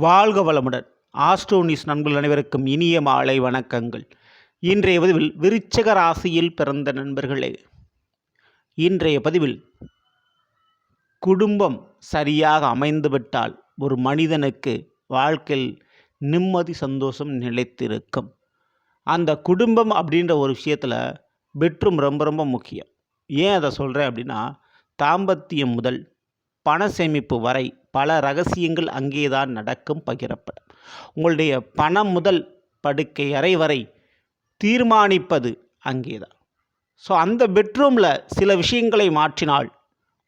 வாழ்க வளமுடன். ஆஸ்ட்ரோனிஸ் நண்பர்கள் அனைவருக்கும் இனிய மாலை வணக்கங்கள். இன்றைய பதிவில் விருச்சக ராசியில் பிறந்த நண்பர்களே. இன்றைய பதிவில் குடும்பம் சரியாக அமைந்துவிட்டால் ஒரு மனிதனுக்கு வாழ்க்கையில் நிம்மதி சந்தோஷம் நிலைத்திருக்கும். அந்த குடும்பம் அப்படின்ற ஒரு விஷயத்தில் வெற்றும் ரொம்ப ரொம்ப முக்கியம். ஏன் அதை சொல்கிறேன் அப்படின்னா தாம்பத்தியம் முதல் பண சேமிப்பு வரை பல ரகசியங்கள் அங்கேதான் நடக்கும் பகிரப்படும். உங்களுடைய பணம் முதல் படுக்கை அறை வரை தீர்மானிப்பது அங்கே தான் ஸோ அந்த பெட்ரூமில் சில விஷயங்களை மாற்றினால்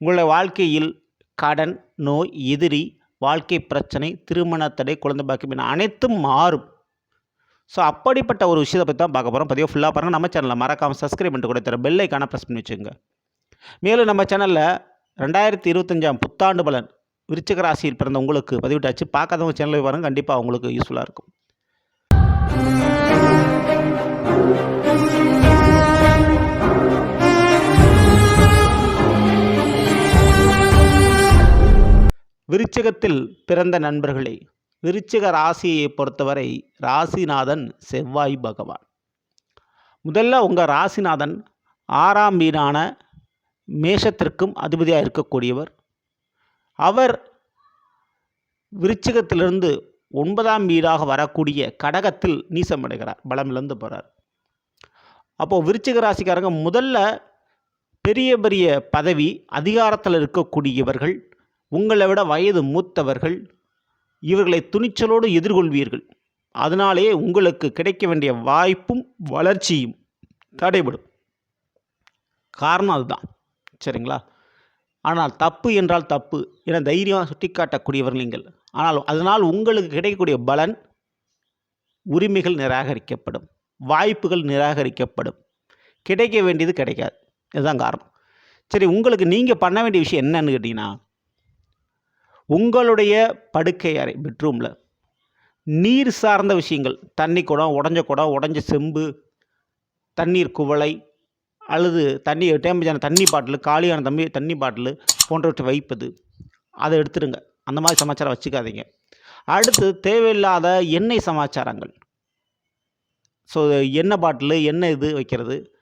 உங்களுடைய வாழ்க்கையில் கடன் நோய் எதிரி வாழ்க்கை பிரச்சனை திருமண தடை குழந்தை பாக்கியம் என அனைத்தும் மாறும். ஸோ அப்படிப்பட்ட ஒரு விஷயத்தை பற்றி தான் பார்க்க போகிறோம் பதிவு ஃபுல்லாக பாருங்கள் நம்ம சேனலில் மறக்காமல் சப்ஸ்கிரைப் பண்ணிட்டு கூட தர பெல்லைக்கான ப்ரெஸ் பண்ணி வச்சுங்க மேலும் நம்ம சேனலில் ரெண்டாயிரத்தி இருபத்தஞ்சாம் புத்தாண்டு பலன். விருச்சிக ராசியில் பிறந்த உங்களுக்கு பதிவிட்டாச்சு. பார்க்காதவங்க சேனலில் பாருங்கள் கண்டிப்பாக உங்களுக்கு யூஸ்ஃபுல்லாக இருக்கும். விருச்சிகத்தில் பிறந்த நண்பர்களே விருச்சிக ராசியை பொறுத்தவரை ராசிநாதன் செவ்வாய் பகவான். முதல்ல உங்கள் ராசிநாதன் ஆறாம் வீடான மேஷத்திற்கும் அதிபதியாக இருக்கக்கூடியவர். அவர் விருச்சிகத்திலிருந்து ஒன்பதாம் வீடாக வரக்கூடிய கடகத்தில் நீசமடைகிறார் பலமிழந்து போகிறார் அப்போது விருச்சிக ராசிக்காரங்க முதல்ல பெரிய பெரிய பதவி அதிகாரத்தில் இருக்கக்கூடியவர்கள் உங்களை விட வயது மூத்தவர்கள் இவர்களை துணிச்சலோடு எதிர்கொள்வீர்கள். அதனாலேயே உங்களுக்கு கிடைக்க வேண்டிய வாய்ப்பும் வளர்ச்சியும் தடைபடும். காரணம் அதுதான். சரிங்களா? ஆனால் தப்பு என்றால் தப்பு என தைரியமாக சுட்டிக்காட்டக்கூடியவர்கள் நீங்கள். ஆனால் அதனால் உங்களுக்கு கிடைக்கக்கூடிய பலன் உரிமைகள் நிராகரிக்கப்படும் வாய்ப்புகள் நிராகரிக்கப்படும். கிடைக்க வேண்டியது கிடைக்காது. இதுதான் காரணம். சரி உங்களுக்கு நீங்கள் பண்ண வேண்டிய விஷயம் என்னன்னு கேட்டிங்கன்னா உங்களுடைய படுக்கை அறை பெட்ரூமில் நீர் சார்ந்த விஷயங்கள் தண்ணி குடம் உடஞ்ச குடம் உடஞ்ச செம்பு தண்ணீர் குவளை அல்லது தண்ணி டேமேஜான தண்ணி பாட்டில் காலியான தம்பி தண்ணி பாட்டில் போன்றவற்றை வைப்பது. அதை எடுத்துடுங்க அந்த மாதிரி சமாச்சாரம் வச்சுக்காதீங்க. அடுத்து தேவையில்லாத எண்ணெய் சமாச்சாரங்கள். ஸோ எண்ணெய் பாட்டில் எண்ணெய் இது வைக்கிறது.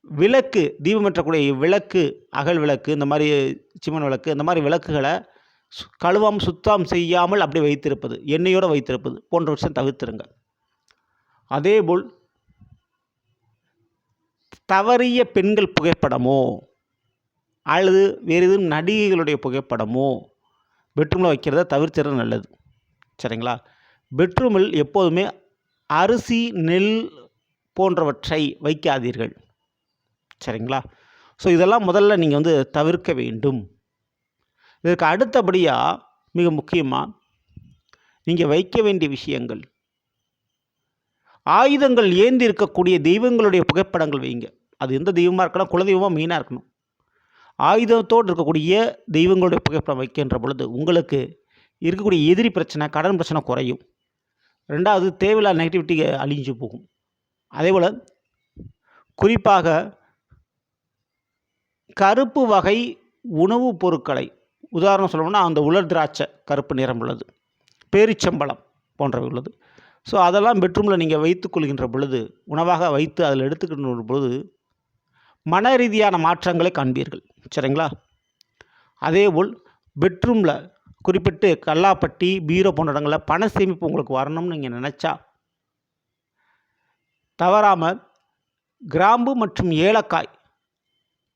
விளக்கு தீபமேற்றக்கூடிய விளக்கு அகல் விளக்கு இந்த மாதிரி சிம்மன் விளக்கு இந்த மாதிரி விளக்குகளை சு- கழுவாமல் சுத்தம் செய்யாமல் அப்படியே வைத்திருப்பது. எண்ணெயோடு வைத்திருப்பது. போன்ற விஷயம் தவிர்த்துருங்க. அதேபோல் தவறிய பெண்கள் புகைப்படமோ அல்லது வேறு எதுவும் நடிகைகளுடைய புகைப்படமோ பெட்ரூமில் வைக்கிறத தவிர்த்துறது நல்லது. சரிங்களா? பெட்ரூமில் எப்போதுமே அரிசி நெல் போன்றவற்றை வைக்காதீர்கள். சரிங்களா? ஸோ இதெல்லாம் முதல்ல நீங்கள் வந்து தவிர்க்க வேண்டும். இதற்கு அடுத்தபடியாக மிக முக்கியமாக நீங்கள் வைக்க வேண்டிய விஷயங்கள். ஆயுதங்கள் ஏந்தி இருக்கக்கூடிய தெய்வங்களுடைய புகைப்படங்கள் வைங்க அது எந்த தெய்வமாக இருக்கலாம் குலதெய்வமாக மெயினாக இருக்கணும். ஆயுதத்தோடு இருக்கக்கூடிய தெய்வங்களுடைய புகைப்படம் வைக்கின்ற பொழுது உங்களுக்கு இருக்கக்கூடிய எதிரி பிரச்சனை கடன் பிரச்சனை குறையும். ரெண்டாவது தேவையில்லாத நெகட்டிவிட்டி அழிஞ்சு போகும். அதேபோல் குறிப்பாக கருப்பு வகை உணவுப் பொருட்களை உதாரணம் சொல்லணும்னா அந்த உலர் திராட்சை கருப்பு நிறம் உள்ளது பேரிச்சம்பழம் போன்றவை உள்ளது. ஸோ அதெல்லாம் பெட்ரூமில் நீங்கள் வைத்துக்கொள்கின்ற பொழுது உணவாக வைத்து அதில் எடுத்துக்கின்ற பொழுது மன ரீதியான மாற்றங்களை காண்பீர்கள். சரிங்களா? அதேபோல் பெட்ரூமில் குறிப்பிட்டு கல்லாப்பட்டி பீரோ போன்ற இடங்களில் பண சேமிப்பு உங்களுக்கு வரணும்னு நீங்கள் நினச்சா தவறாமல் கிராம்பு மற்றும் ஏலக்காய்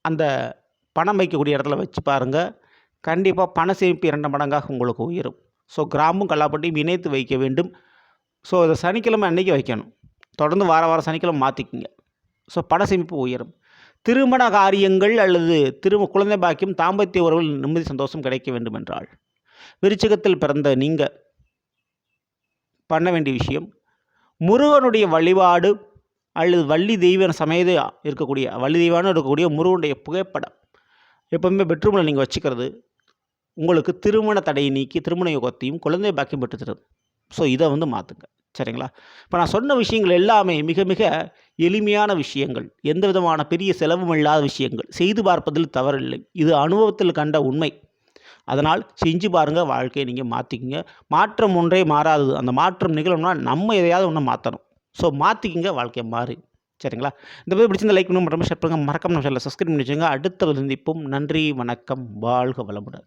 அந்த பணம் வைக்கக்கூடிய இடத்துல வச்சு பாருங்கள் கண்டிப்பாக பண சேமிப்பு இரண்டு மடங்காக உங்களுக்கு உயரும். ஸோ கிராம்பும் கல்லாப்பட்டியும் இணைத்து வைக்க வேண்டும். ஸோ இதை சனிக்கிழமை அன்றைக்கி வைக்கணும். தொடர்ந்து வார வாரம் சனிக்கிழமை மாற்றிக்குங்க ஸோ பண சேமிப்பு உயரும். திருமண காரியங்கள் அல்லது திரும குழந்தை பாக்கியம் தாம்பத்திய உறவில் நிம்மதி சந்தோஷம் கிடைக்க வேண்டும் என்றால் விருச்சிகத்தில் பிறந்த நீங்கள் பண்ண வேண்டிய விஷயம் முருகனுடைய வழிபாடு அல்லது வள்ளி தெய்வம் சமேத இருக்கக்கூடிய வள்ளி தெய்வான இருக்கக்கூடிய முருகனுடைய புகைப்படம் எப்போவுமே பெட்ரூமில் நீங்கள் வச்சுக்கிறது உங்களுக்கு திருமண தடையை நீக்கி திருமண யோகத்தையும் குழந்தை பாக்கியம் பெற்று தரும் ஸோ இதை வந்து மாற்றுங்க சரிங்களா? இப்போ நான் சொன்ன விஷயங்கள் எல்லாமே மிக மிக எளிமையான விஷயங்கள். எந்த விதமான பெரிய செலவும் இல்லாத விஷயங்கள். செய்து பார்ப்பதில் தவறில்லை. இது அனுபவத்தில் கண்ட உண்மை. அதனால் செஞ்சு பாருங்கள் வாழ்க்கையை நீங்கள் மாற்றிக்கிங்க மாற்றம் ஒன்றே மாறாதது. அந்த மாற்றம் நிகழணும்னா நம்ம எதையாவது ஒன்று மாற்றணும் ஸோ மாற்றிக்கிங்க வாழ்க்கையை மாறி. சரிங்களா? இந்த மாதிரி பிடிச்சிருந்த லைக் பண்ணுங்க. மறக்காம ஷேர் பண்ணுங்கள் மறக்காம நம்ம சேனலை சப்ஸ்கிரைப் பண்ணி வச்சுங்க அடுத்த சந்திப்போம். நன்றி வணக்கம். வாழ்க வளமுடன்.